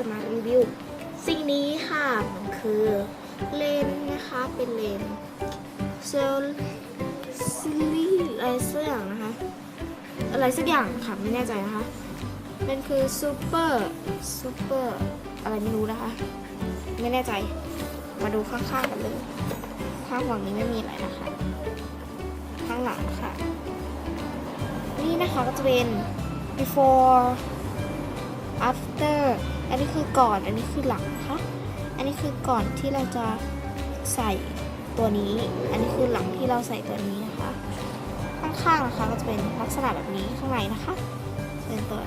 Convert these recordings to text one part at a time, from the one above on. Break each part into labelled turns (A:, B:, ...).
A: จะมารีวิว สิ่งนี้ค่ะมันคือเลนนะคะเป็นเลนเซลซิลีอะไรสักอย่างนะคะ อะไรสักอย่างค่ะไม่แน่ใจนะคะเป็นคือซูเปอร์ซูเปอร์อะไรไม่รู้นะคะ ไม่แน่ใจมาดูข้างๆกันเลยข้างฝั่งนี้ไม่มีอะไรนะคะ ข้างหลังค่ะ นี่นะคะก็จะเป็น before after อันนี้คือก่อน อันนี้คือหลังนะคะ อันนี้คือก่อนที่เราจะใส่ตัวนี้ อันนี้คือหลังที่เราใส่ตัวนี้นะคะ ข้างๆนะคะก็จะเป็นลักษณะแบบนี้ข้างในนะคะเป็นตัว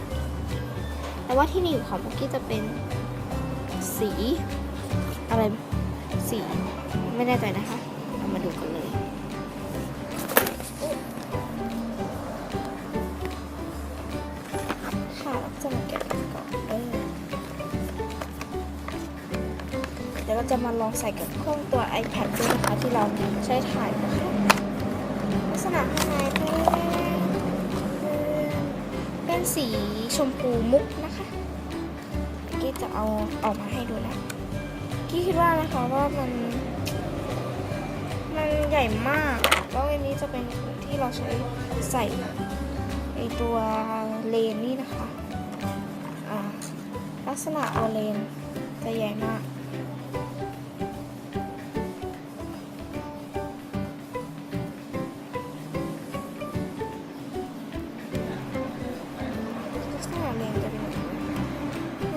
A: แต่ว่าที่หนีบของบุกกี้จะเป็นสีอะไรสีไม่แน่ใจนะคะ ดี๋ยวเราจะมาลองใส่กับเครื่องตัว iPad ด้วยนะคะที่เราใช้ถ่ายนะคะลักษณะข้างในเป็นเป็นสีชมพูมุกนะคะกี้จะเอาออกมาให้ดูนะกี้คิดว่านะคะว่ามัน มันใหญ่มากแล้วอันนี้จะเป็นที่เราใช้ใส่ไอตัวเลนนี่นะคะ ลักษณะตัวเลนจะใหญ่มาก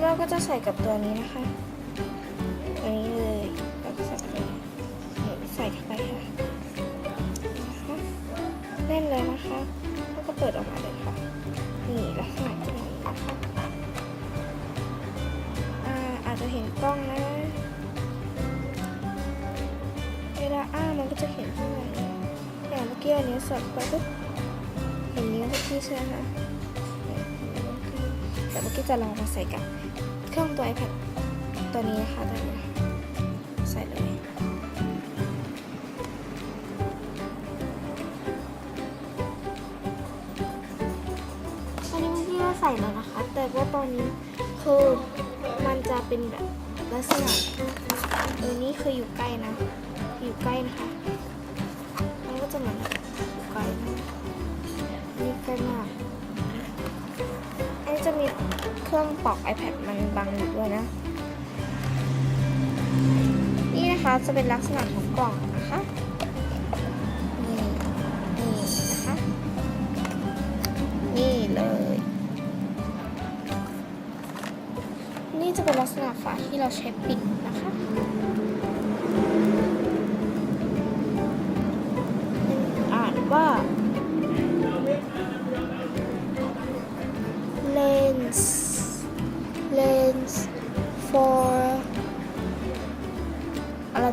A: เราก็จะใส่กับตัวนี้นะคะตัวนี้เลยแล้วก็ใส่เลยใส่เข้าไปค่ะเล่นเลยนะคะแล้วก็เปิดออกมาเลยค่ะ นี่ลักษณะจะเป็นอย่างนี้นะคะอ่าอาจจะเห็นกล้องนะเวลาอ้ามันก็จะเห็นข้างในอย่างเมื่อกี้อันนี้สอดไปปุ๊บเห็นนิ้วเมื่อกี้ใช่ไหมคะเนี่ย แต่เมื่อกี้จะลองมาใส่กับเครื่องตัว iPad ตัวนี้นะคะตัวนี้ใส่เลยตอนนี้เมื่อกี้ก็ใส่แล้วนะคะ แต่ว่าตอนนี้คือมันจะเป็นแบบลักษณะเออนี่คืออยู่ใกล้นะ อยู่ใกล้นะคะ จะมีเครื่องปอก iPad มันบังอยู่ด้วยนะ นี่นะคะจะเป็นลักษณะของกล่องนะคะนี่นี่นะคะนี่เลย นี่จะเป็นลักษณะฝาที่เราใช้ปิดนะคะ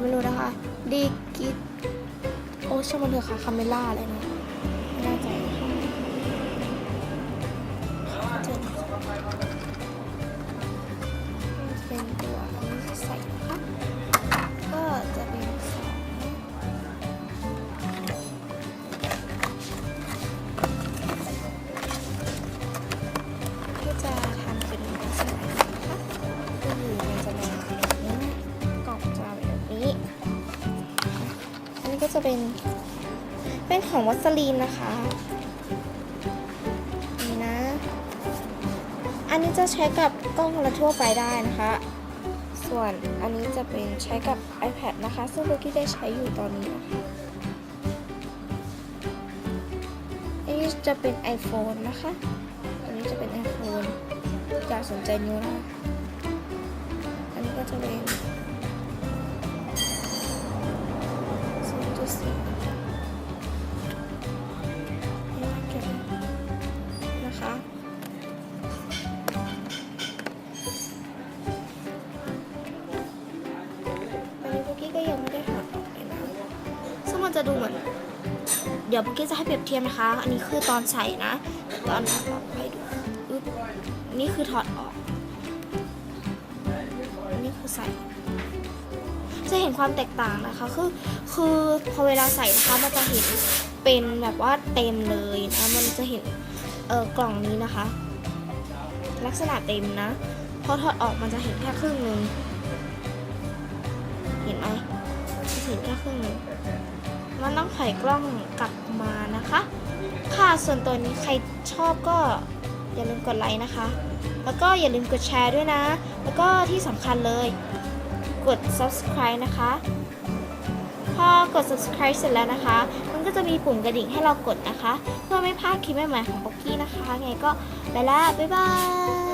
A: ไม่รู้นะคะดีกิตโอ้ช่างมันเถอะค่ะคาเมล่าอะไรนะไม่แน่ใจ จะเป็นเป็นของวัสลีนนะคะนี่นะ อันนี้จะใช้กับกล้องละทั่วไปได้นะคะ ส่วนอันนี้จะเป็นใช้กับ iPad นะคะ ซึ่งโบกี้ได้ใช้อยู่ตอนนี้นะคะอันนี้จะเป็น iPhone นะคะ อันนี้จะเป็น iPhone อย่าสนใจนิ้วนะอันนี้ก็จะเป็น จะดูเหมือน เดี๋ยวพวกกี้จะให้เปรียบเทียบนะคะ อันนี้คือตอนใส่นะ ตอนถอดออกให้ดูนี่คือถอดออกอนนี้คือใส่ จะเห็นความแตกต่างนะคะ คือคือพอเวลาใส่นะคะมันจะเห็นเป็นแบบว่าเต็มเลยนะมันจะเห็นเออกล่องนี้นะคะ ลักษณะเต็มนะพอถอดออกมันจะเห็นแค่ครึ่งหนึงเห็นไหม จะเห็ค่ครึ่งหนึงมันต้องถอยกล้องกลับมานะคะ ค่ะส่วนตัวนี้ใครชอบก็อย่าลืมกดไลค์นะคะ แล้วก็อย่าลืมกดแชร์ด้วยนะ แล้วก็ที่สำคัญเลย กด subscribe นะคะ พอกด subscribe เสร็จแล้วนะคะ มันก็จะมีปุ่มกระดิ่งให้เรากดนะคะ เพื่อไม่พลาดคลิปใหม่ๆของป๊อกกี้นะคะ ไงก็ไปแล้วบ๊ายบาย